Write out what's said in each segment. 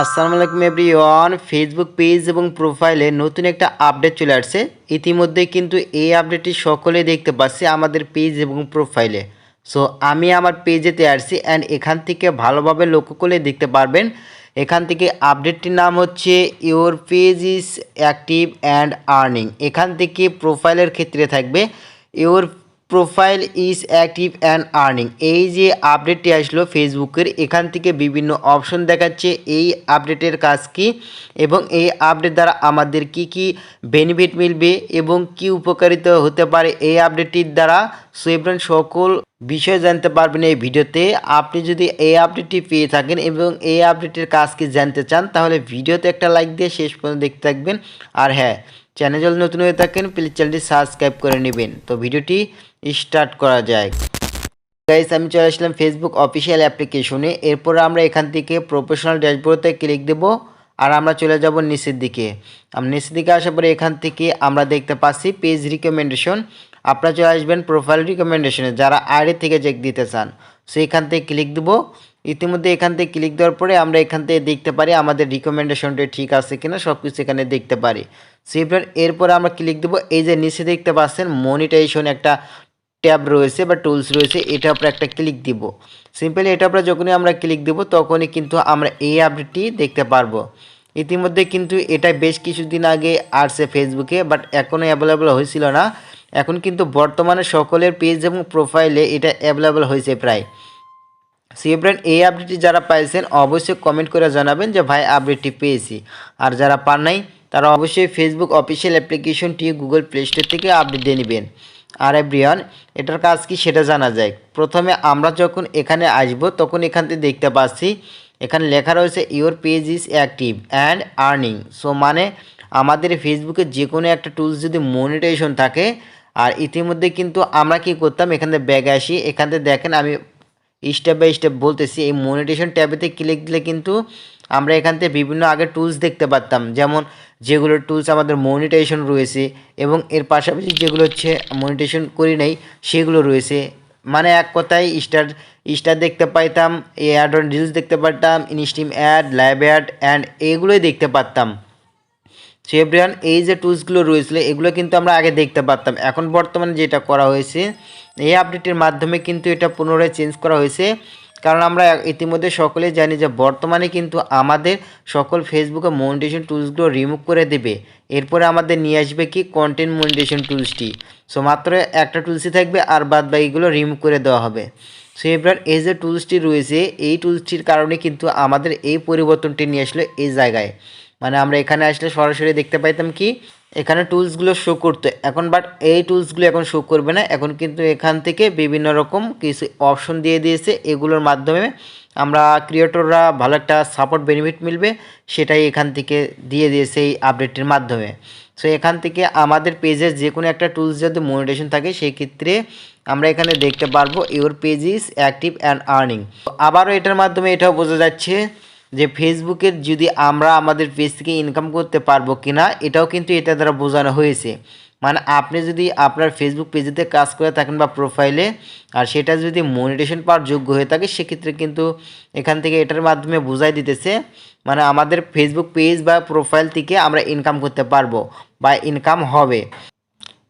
আসসালামু আলাইকুম everyone. Facebook page এবং প্রোফাইলে নতুন একটা আপডেট চলে আসছে। ইতিমধ্যে কিন্তু এই আপডেটটি সকলে দেখতে পাচ্ছি আমাদের পেজ এবং প্রোফাইলে সো আমি আমার পেজেতে আসছি অ্যান্ড এখান থেকে ভালোভাবে লক্ষ্য করলে দেখতে পারবেন। এখান থেকে আপডেটটির নাম হচ্ছে your page is active and earning এখান থেকে প্রোফাইলের ক্ষেত্রে থাকবে your profile is active and earning এই যে আপডেটটি আসলো ফেসবুকের এখান থেকে বিভিন্ন অপশন দেখাচ্ছে। এই আপডেটের কাজ কি এবং এই আপডেট দ্বারা আমাদের কি কি বেনিফিট মিলবে এবং কি উপকারিতা হতে পারে এই আপডেটটির দ্বারা? সো এবার সকল বিষয় জানতে পারবেন এই ভিডিওতে। আপনি যদি এই আপডেটটি পেয়ে থাকেন এবং এই আপডেটের কাজ কি জানতে চান, তাহলে ভিডিওতে একটা লাইক দিয়ে শেষ পর্যন্ত দেখতে থাকবেন। আর হ্যাঁ চ্যানেল নতুন হয়ে থাকেন প্লিজ চ্যানেলটি সাবস্ক্রাইব করে নেবেন। তো, ভিডিওটি স্টার্ট করা যায়। গাইস আমি চলে আসলাম ফেসবুক অফিসিয়াল অ্যাপ্লিকেশনে এরপর আমরা এখান থেকে প্রফেশনাল ড্যাশবোর্ডে ক্লিক দেব আর আমরা চলে যাব নিচের দিকে। আমরা নিচের দিকে আসার পরে এখান থেকে আমরা দেখতে পাচ্ছি পেজ রিকমেন্ডেশন আপনারা চলে আসবেন প্রোফাইল রিকমেন্ডেশনে যারা আইডি থেকে চেক দিতে চান। সো এখান থেকে ক্লিক দেব। ইতিমধ্যে এখান থেকে ক্লিক দেওয়ার পরে আমরা এখান থেকে দেখতে পারি আমাদের রিকমেন্ডেশনটা ঠিক আছে কিনা সব কিছু এখানে দেখতে পারি। সেপ্রার এরপরে আমরা ক্লিক দেবো। এই যে নিচে দেখতে পাচ্ছেন মনিটাইজেশন একটা ট্যাব রয়েছে বা টুলস রয়েছে এটা উপরে একটা ক্লিক দিব। সিম্পলি এটা উপরে যখনই আমরা ক্লিক দেব, তখনই কিন্তু আমরা এই আপডেটটি দেখতে পারব। ইতিমধ্যে কিন্তু এটা বেশ কিছুদিন আগে আসছে ফেসবুকে বাট এখনও অ্যাভেলেবল হয়েছিল না। এখন কিন্তু বর্তমানে সকলের পেজ এবং প্রোফাইলে এটা অ্যাভেলেবল হয়েছে প্রায়। সিএব্রেন এই আপডেটটি যারা পাইছেন, অবশ্যই কমেন্ট করে জানাবেন যে, ভাই আপডেটটি পেয়েছি। আর যারা পান নাই, তারা অবশ্যই ফেসবুক অফিসিয়াল অ্যাপ্লিকেশনটি গুগল প্লে স্টোর থেকে আপডেট দিয়ে নেবেন। আর এভরিওয়ান এটার কাজ কি সেটা জানা যায়? প্রথমে আমরা যখন এখানে আসব, তখন এখান থেকে দেখতে পাচ্ছি, এখানে লেখা রয়েছে your page is active and earning so মানে আমাদের ফেসবুকে যে কোনো একটা টুলস যদি মনিটাইজেশন থাকে, আর ইতিমধ্যে কিন্তু আমরা কি করতাম, এখান ব্যাগে আসি, এখান থেকে দেখেন আমি স্টেপ বাই স্টেপ বলতেছি, এই মনিটেশন ট্যাবেতে ক্লিক দিলে কিন্তু আমরা এখান থেকে বিভিন্ন আগে টুলস দেখতে পারতাম, যেমন যেগুলো টুলস আমাদের মনিটাইজেশন রয়েছে এবং এর পাশাপাশি যেগুলো হচ্ছে মনিটাইজেশন করি নাই, সেগুলো রয়েছে। মানে এক কথায় স্টার স্টার দেখতে পাইতাম অ্যাড অন রিলস দেখতে পারতাম instream ad live ad and এগুলোই দেখতে পারতাম। সেব্রিয়ান এই যে টুলসগুলো রয়েছিল, এগুলো কিন্তু আমরা আগে দেখতে পারতাম। এখন বর্তমানে যেটা করা হয়েছে, এই আপডেটের মাধ্যমে কিন্তু এটা পুনরায় চেঞ্জ করা হয়েছে। কারণ আমরা ইতিমধ্যে সকলেই জানি যে বর্তমানে কিন্তু আমাদের সকল ফেসবুকে মনিটেশন টুলসগুলো রিমুভ করে দেবে। এরপরে আমাদের নিয়ে আসবে কি কন্টেন্ট মনিটেশন টুলসটি সো মাত্র একটা টুলসই থাকবে আর বাদ বাকিগুলো রিমুভ করে দেওয়া হবে। সো এবার এই যে টুলসটি রয়েছে, এই টুলসটির কারণে কিন্তু আমাদের এই পরিবর্তনটি নিয়ে আসলো এই জায়গায়। মানে আমরা এখানে আসলে সরাসরি দেখতে পাইতাম কি এখানে টুলসগুলো শো করতো, এখন বাট এই টুলসগুলো এখন শো করবে না, এখন কিন্তু এখান থেকে বিভিন্ন রকম কিছু অপশন দিয়ে দিয়েছে, এগুলোর মাধ্যমে আমরা ক্রিয়েটররা ভালো একটা সাপোর্ট বেনিফিট মিলবে, সেটাই এখান থেকে দিয়ে দিয়েছে এই আপডেটের মাধ্যমে। সো এখান থেকে আমাদের পেজের যে কোনো একটা টুলস যদি মনিটেশন থাকে সেই ক্ষেত্রে আমরা এখানে দেখতে পারব your page is active and earning আবারও এটার মাধ্যমে এটাও বোঝা যাচ্ছে যে ফেসবুকের যদি আমরা আমাদের পেজ থেকে ইনকাম করতে পারব কি না এটাও কিন্তু এটা দ্বারা বোঝানো হয়েছে। মানে আপনি যদি আপনার ফেসবুক পেজেতে কাজ করে থাকেন বা প্রোফাইলে আর সেটা যদি মনিটেশন পাওয়ার যোগ্য হয়ে থাকে, সেক্ষেত্রে কিন্তু এখান থেকে এটার মাধ্যমে বোঝাই দিতেছে মানে আমাদের ফেসবুক পেজ বা প্রোফাইল থেকে আমরা ইনকাম করতে পারব বা ইনকাম হবে।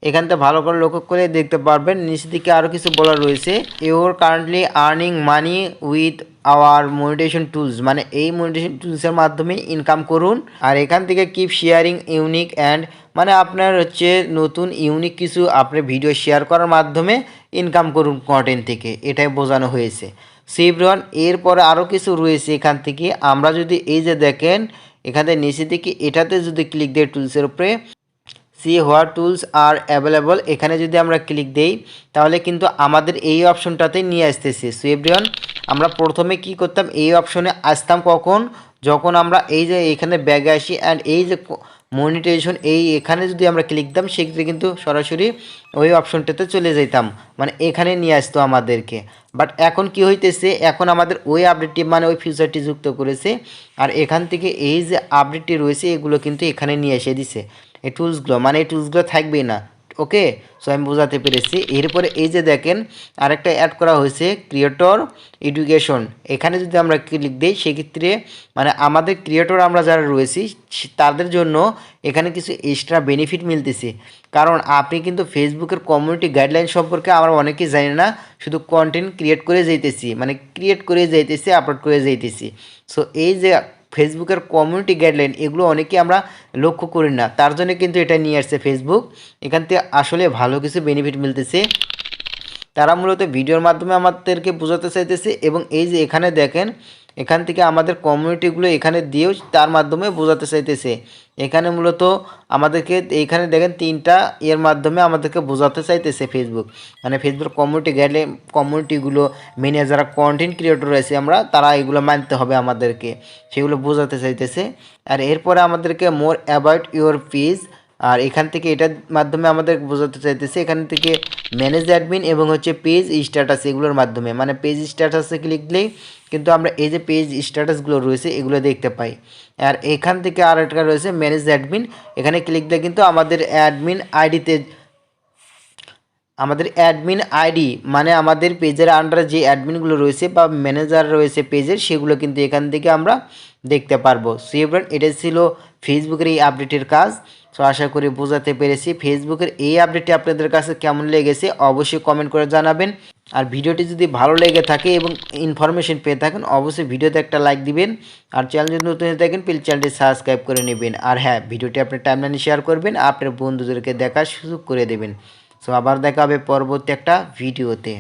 এখান থেকে ভালো করে লক্ষ্য করে দেখতে পারবেন। নিচের দিকে আরও কিছু বলা রয়েছে। Your currently earning money with our monetisation tools মানে এই মনিটেশন টুলসের মাধ্যমে ইনকাম করুন। আর এখান থেকে কিপ শেয়ারিং ইউনিক অ্যান্ড মানে আপনার হচ্ছে নতুন ইউনিক কিছু আপনি ভিডিও শেয়ার করার মাধ্যমে ইনকাম করুন কন্টেন্ট থেকে। এটাই বোঝানো হয়েছে। সিভরন এরপরে আরও কিছু রয়েছে এখান থেকে। আমরা যদি এই যে দেখেন, এখান থেকে নিচে দিকে এটাতে যদি ক্লিক দিই টুলসের উপরে see what tools are available, এখানে যদি আমরা ক্লিক দেই, তাহলে কিন্তু আমাদের এই অপশনটাতে নিয়ে আসতেছে। সো এভরিওয়ান, আমরা প্রথমে কি করতাম? এই অপশনে আসতাম কখন? যখন আমরা এই যে এখানে ব্যাগে আসি অ্যান্ড এই যে মনিটাইজেশন এই এখানে যদি আমরা ক্লিক দিতাম, সেক্ষেত্রে কিন্তু সরাসরি ওই অপশনটাতে চলে যেতাম মানে এখানে নিয়ে আসতো আমাদেরকে। বাট এখন কি হইতেছে? এখন আমাদের ওই আপডেটটি মানে ওই ফিউচারটি যুক্ত করেছে। আর এখান থেকে এই যে আপডেটটি রয়েছে, এগুলো কিন্তু এখানে নিয়ে এসে দিছে। এই টুলসগুলো মানে এই টুলসগুলো থাকবেই না, ওকে? সো আমি বোঝাতে পেরেছি। এরপরে এই যে দেখেন, আরেকটা অ্যাড করা হয়েছে ক্রিয়েটর এডুকেশন এখানে যদি আমরা ক্লিক দিই, সেক্ষেত্রে মানে আমাদের ক্রিয়েটর আমরা যারা রয়েছি তাদের জন্য এখানে কিছু এক্সট্রা বেনিফিট মিলতেছে। কারণ আপনি কিন্তু ফেসবুকের কমিউনিটি গাইডলাইন সম্পর্কে আমরা অনেকেই জানি না, শুধু কন্টেন্ট ক্রিয়েট করে যাইতেছি মানে ক্রিয়েট করে যাইতেছি আপলোড করে যাইতেছি। সো এই যে ফেসবুকের কমিউনিটি গাইডলাইন এগুলো অনেকেই আমরা লক্ষ্য করি না। তার জন্য কিন্তু এটা নিয়ে আসছে ফেসবুক এখান থেকে আসলে ভালো কিছু বেনিফিট মিলতেছে। তারা মূলত ভিডিওর মাধ্যমে আমাদেরকে বোঝাতে চাইতেছে এবং এই যে এখানে দেখেন, এখান থেকে আমাদের কমিউনিটিগুলো এখানে দিয়েও তার মাধ্যমে বোঝাতে চাইতেছে। এখানে মূলত আমাদেরকে এইখানে দেখেন তিনটা এর মাধ্যমে আমাদেরকে বোঝাতে চাইতেছে ফেসবুক মানে ফেসবুক কমিউনিটি গেলে কমিউনিটিগুলো মেনে যারা কন্টেন্ট ক্রিয়েটর রয়েছে আমরা, তারা এগুলো মানতে হবে আমাদেরকে। সেগুলো বোঝাতে চাইতেছে। আর এরপরে আমাদেরকে মোর অ্যাবাউট ইউর পেজ আর এখান থেকে এটার মাধ্যমে আমাদের বোঝাতে চাইতেছে, এখান থেকে ম্যানেজ অ্যাডমিন এবং হচ্ছে পেজ স্ট্যাটাস এগুলোর মাধ্যমে। মানে পেজ স্ট্যাটাসে ক্লিক দিলেই কিন্তু আমরা এই যে পেজ স্ট্যাটাসগুলো রয়েছে, এগুলো দেখতে পাই। আর এখান থেকে আর একটা রয়েছে ম্যানেজ অ্যাডমিন এখানে ক্লিক দিলে কিন্তু আমাদের অ্যাডমিন আইডিতে আমাদের অ্যাডমিন আইডি মানে আমাদের পেজের আন্ডারে যে অ্যাডমিনগুলো রয়েছে বা ম্যানেজার রয়েছে পেজের সেগুলো কিন্তু এখান থেকে আমরা দেখতে পারব। সো এটা ছিল ফেসবুকের এই আপডেটের কাজ। সো আশা করি বোঝাতে পেরেছি। ফেসবুকের এই আপডেটটি আপনাদের কাছে কেমন লেগেছে অবশ্যই কমেন্ট করে জানাবেন। আর ভিডিওটি যদি ভালো লেগে থাকে এবং ইনফরমেশন পেয়ে থাকেন, অবশ্যই ভিডিওতে একটা লাইক দিবেন। আর চ্যানেল যদি নতুন হয়ে থাকেন প্লিজ চ্যানেলটি সাবস্ক্রাইব করে নেবেন। আর হ্যাঁ ভিডিওটি আপনার টাইমলাইনে শেয়ার করবেন, আপনার বন্ধুদেরকে দেখার সুযোগ করে দেবেন। সো আবার দেখা হবে পরবর্তী একটা ভিডিওতে